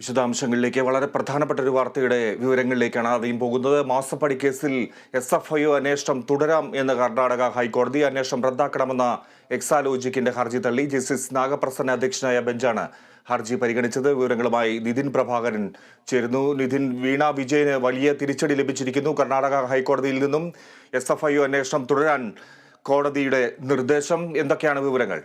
വിശദാംശങ്ങളിലേക്ക് വളരെ പ്രധാനപ്പെട്ട ഒരു വാർത്തയുടെ വിവരങ്ങളിലേക്കാണ് ആദ്യം പോകുന്നത്. മാസപ്പടി കേസിൽ എസ് എഫ് ഐ ഒ അന്വേഷണം തുടരാം എന്ന് കർണാടക ഹൈക്കോടതി അന്വേഷണം റദ്ദാക്കണമെന്ന എക്സാലോജിക്കിന്റെ ഹർജി തള്ളി. ജസ്റ്റിസ് നാഗപ്രസന്ന അധ്യക്ഷനായ ബെഞ്ചാണ് ഹർജി പരിഗണിച്ചത്. വിവരങ്ങളുമായി നിതിൻ പ്രഭാകരൻ ചേരുന്നു. നിതിൻ വീണ വിജയന് വലിയ തിരിച്ചടി ലഭിച്ചിരിക്കുന്നു കർണാടക ഹൈക്കോടതിയിൽ നിന്നും. എസ് എഫ് ഐ അന്വേഷണം തുടരാൻ കോടതിയുടെ നിർദ്ദേശം. എന്തൊക്കെയാണ് വിവരങ്ങൾ?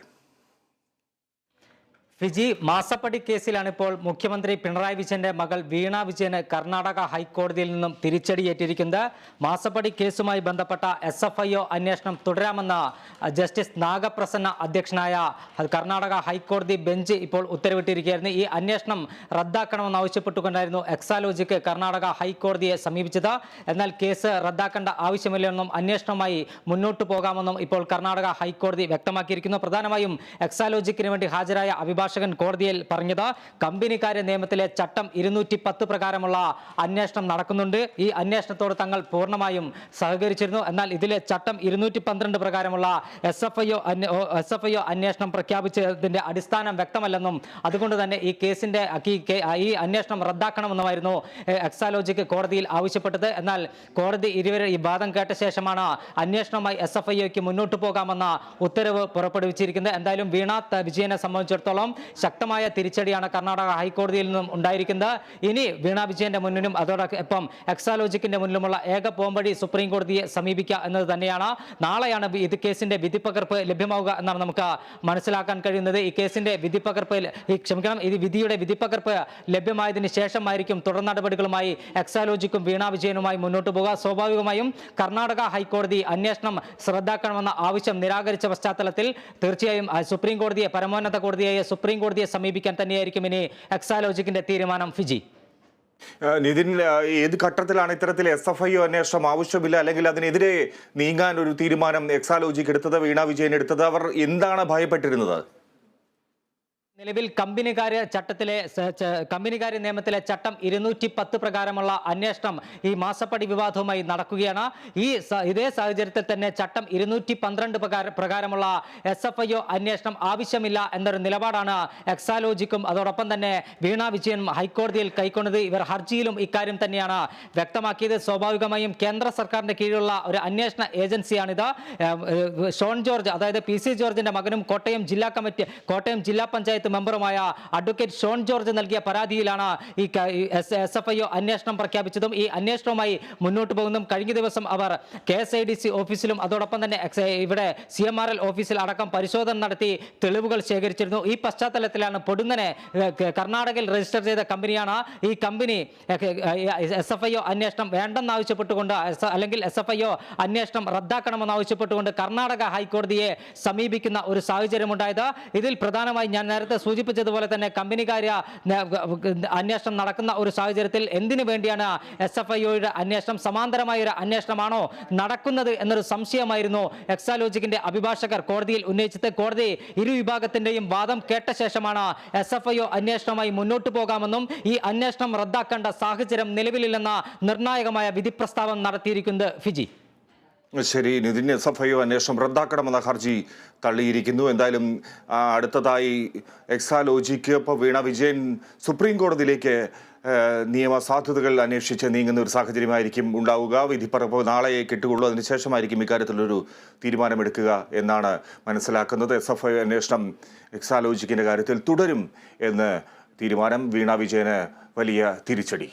ഫിജി മാസപ്പടി കേസിലാണ് ഇപ്പോൾ മുഖ്യമന്ത്രി പിണറായി വിജയന്റെ മകൾ വീണ വിജയന് കർണാടക ഹൈക്കോടതിയിൽ നിന്നും തിരിച്ചടിയേറ്റിരിക്കുന്നത്. മാസപ്പടി കേസുമായി ബന്ധപ്പെട്ട എസ് എഫ് ഐ ഒ അന്വേഷണം തുടരാമെന്ന് ജസ്റ്റിസ് നാഗപ്രസന്ന അധ്യക്ഷനായ കർണാടക ഹൈക്കോടതി ബെഞ്ച് ഇപ്പോൾ ഉത്തരവിട്ടിരിക്കുകയായിരുന്നു. ഈ അന്വേഷണം റദ്ദാക്കണമെന്ന് ആവശ്യപ്പെട്ടുകൊണ്ടായിരുന്നു എക്സാലോജിക്ക് കർണാടക ഹൈക്കോടതിയെ സമീപിച്ചത്. എന്നാൽ കേസ് റദ്ദാക്കേണ്ട ആവശ്യമില്ലെന്നും അന്വേഷണവുമായി മുന്നോട്ടു പോകാമെന്നും ഇപ്പോൾ കർണാടക ഹൈക്കോടതി വ്യക്തമാക്കിയിരിക്കുന്നു. പ്രധാനമായും എക്സാലോജിക്കിന് വേണ്ടി ഹാജരായ അഭിഭാഷകൻ കോടതിയിൽ പറഞ്ഞത് കമ്പനിക്കാരെ നിയമത്തിലെ ചട്ടം ഇരുന്നൂറ്റി പത്ത് പ്രകാരമുള്ള അന്വേഷണം നടക്കുന്നുണ്ട്. ഈ അന്വേഷണത്തോട് തങ്ങൾ പൂർണമായും സഹകരിച്ചിരുന്നു. എന്നാൽ ഇതിലെ ചട്ടം ഇരുന്നൂറ്റി പന്ത്രണ്ട് പ്രകാരമുള്ള S F I S F I അന്വേഷണം പ്രഖ്യാപിച്ചതിന്റെ അടിസ്ഥാനം വ്യക്തമല്ലെന്നും അതുകൊണ്ട് തന്നെ ഈ കേസിന്റെ ഈ അന്വേഷണം റദ്ദാക്കണമെന്നുമായിരുന്നു എക്സാലോജിക്ക് കോടതിയിൽ ആവശ്യപ്പെട്ടത്. എന്നാൽ കോടതി ഇരുവരെ ഈ വാദം കേട്ട ശേഷമാണ് അന്വേഷണവുമായി എസ് എഫ് ഐ ഒക്ക് മുന്നോട്ട് പോകാമെന്ന ഉത്തരവ് പുറപ്പെടുവിച്ചിരിക്കുന്നത്. എന്തായാലും വീണ വിജയനെ സംബന്ധിച്ചിടത്തോളം ശക്തമായ തിരിച്ചടിയാണ് കർണാടക ഹൈക്കോടതിയിൽ നിന്നും ഉണ്ടായിരിക്കുന്നത്. ഇനി വീണ വിജയന്റെ മുന്നിലും അതോടൊപ്പം എക്സാലോജിക്കിന്റെ മുന്നിലുമുള്ള ഏക പോംവഴി സുപ്രീം കോടതിയെ സമീപിക്കുക എന്നത് തന്നെയാണ്. നാളെയാണ് ഇത് കേസിന്റെ വിധിപ്പകർപ്പ് ലഭ്യമാവുക എന്നാണ് നമുക്ക് മനസ്സിലാക്കാൻ കഴിയുന്നത്. ഈ കേസിന്റെ വിധിപ്പകർപ്പ് ക്ഷമിക്കണം ഇത് വിധിയുടെ വിധിപ്പകർപ്പ് ലഭ്യമായതിന് ശേഷമായിരിക്കും തുടർ നടപടികളുമായി എക്സാലോജിക്കും വീണ വിജയനുമായി മുന്നോട്ട് പോകുക സ്വാഭാവികമായും കർണാടക ഹൈക്കോടതി അന്വേഷണം ശ്രദ്ധാക്കണമെന്ന ആവശ്യം നിരാകരിച്ച പശ്ചാത്തലത്തിൽ തീർച്ചയായും സുപ്രീം കോടതിയെ പരമോന്നത കോടതിയായ സുപ്രീം കോടതിയെ സമീപിക്കാൻ തന്നെയായിരിക്കും ഇനി എക്സാലോജിക്കിന്റെ തീരുമാനം ഫിജി. നിതിൻ ഏത് ഘട്ടത്തിലാണ് ഇത്തരത്തിൽ എസ് എഫ് ഐ അന്വേഷണം ആവശ്യമില്ല? അല്ലെങ്കിൽ അതിനെതിരെ നീങ്ങാൻ ഒരു തീരുമാനം എക്സാലോജിക്ക് എടുത്തത് വീണ വിജയൻ എടുത്തത്? അവർ എന്താണ് ഭയപ്പെട്ടിരുന്നത്? നിലവിൽ കമ്പനിക്കാര് ചട്ടത്തിലെ കമ്പനിക്കാര് നിയമത്തിലെ ചട്ടം ഇരുന്നൂറ്റി പത്ത് പ്രകാരമുള്ള അന്വേഷണം ഈ മാസപ്പടി വിവാദവുമായി നടക്കുകയാണ്. ഈ ഇതേ സാഹചര്യത്തിൽ തന്നെ ചട്ടം ഇരുന്നൂറ്റി പന്ത്രണ്ട് പ്രകാര- പ്രകാരമുള്ള എസ് എഫ് അന്വേഷണം ആവശ്യമില്ല എന്നൊരു നിലപാടാണ് എക്സാലോജിക്കും അതോടൊപ്പം തന്നെ വീണ വിജയൻ ഹൈക്കോടതിയിൽ കൈക്കൊണ്ടത് ഇവർ ഹർജിയിലും ഇക്കാര്യം തന്നെയാണ് വ്യക്തമാക്കിയത്. സ്വാഭാവികമായും കേന്ദ്ര സർക്കാരിന്റെ കീഴിലുള്ള ഒരു അന്വേഷണ ഏജൻസിയാണിത്. ഷോൺ ജോർജ് അതായത് പി സി ജോർജിന്റെ മകനും കോട്ടയം ജില്ലാ കമ്മിറ്റി കോട്ടയം ജില്ലാ പഞ്ചായത്ത് മെമ്പറുമായ അഡ്വക്കേറ്റ് ഷോൺ ജോർജ് നൽകിയ പരാതിയിലാണ് ഈ എസ് എഫ് അന്വേഷണം പ്രഖ്യാപിച്ചതും ഈ അന്വേഷണവുമായി മുന്നോട്ട് പോകുന്നതും കഴിഞ്ഞ ദിവസം അവർ K S I D C ഓഫീസിലും അതോടൊപ്പം തന്നെ ഇവിടെ സി എം ആർ എൽ ഓഫീസിൽ അടക്കം പരിശോധന നടത്തി തെളിവുകൾ ശേഖരിച്ചിരുന്നു. ഈ പശ്ചാത്തലത്തിലാണ് പൊടുന്നനെ കർണാടകയിൽ രജിസ്റ്റർ ചെയ്ത കമ്പനിയാണ് ഈ കമ്പനി എസ് എഫ് ഐ അന്വേഷണം വേണ്ടെന്നാവശ്യപ്പെട്ടുകൊണ്ട് അല്ലെങ്കിൽ എസ് എഫ് ഐ അന്വേഷണം റദ്ദാക്കണമെന്നാവശ്യപ്പെട്ടുകൊണ്ട് കർണാടക ഹൈക്കോടതിയെ സമീപിക്കുന്ന ഒരു സാഹചര്യമുണ്ടായത്. ഇതിൽ പ്രധാനമായി ഞാൻ നേരത്തെ സൂചിപ്പിച്ചതുപോലെ തന്നെ കമ്പനികാര്യ ന- അന്വേഷണം നടക്കുന്ന ഒരു സാഹചര്യത്തിൽ എന്തിനു വേണ്ടിയാണ് എസ് എഫ് ഐ ഒയുടെ അന്വേഷണം സമാന്തരമായ ഒരു അന്വേഷണമാണോ നടക്കുന്നത് എന്നൊരു സംശയമായിരുന്നു എക്സാലോജിക്കിന്റെ അഭിഭാഷകർ. കോടതിയിൽ ഉന്നയിച്ചത് കോടതി ഇരു വിഭാഗത്തിന്റെയും വാദം കേട്ട ശേഷമാണ് എസ് എഫ് ഐ ഒ അന്വേഷണവുമായി മുന്നോട്ട് പോകാമെന്നും ഈ അന്വേഷണം റദ്ദാക്കേണ്ട സാഹചര്യം നിലവിലില്ലെന്ന നിർണായകമായ വിധി പ്രസ്താവം നടത്തിയിരിക്കുന്നത് ഫിജി. ശരി നിതിൻ എസ് എഫ് ഐ അന്വേഷണം റദ്ദാക്കണമെന്ന ഹർജി തള്ളിയിരിക്കുന്നു. എന്തായാലും അടുത്തതായി എക്സാലോജിക്ക് ഇപ്പോൾ വീണ വിജയൻ സുപ്രീം കോടതിയിലേക്ക് നിയമസാധ്യതകൾ അന്വേഷിച്ച് നീങ്ങുന്ന ഒരു സാഹചര്യമായിരിക്കും ഉണ്ടാവുക. വിധിപ്പറപ്പ് നാളെ കിട്ടുകയുള്ളൂ. അതിനുശേഷമായിരിക്കും ഇക്കാര്യത്തിലൊരു തീരുമാനമെടുക്കുക എന്നാണ് മനസ്സിലാക്കുന്നത്. എസ് എഫ് ഐ അന്വേഷണം എക്സാലോജിക്കിന്റെ കാര്യത്തിൽ തുടരും എന്ന് തീരുമാനം വീണ വിജയന് വലിയ തിരിച്ചടി.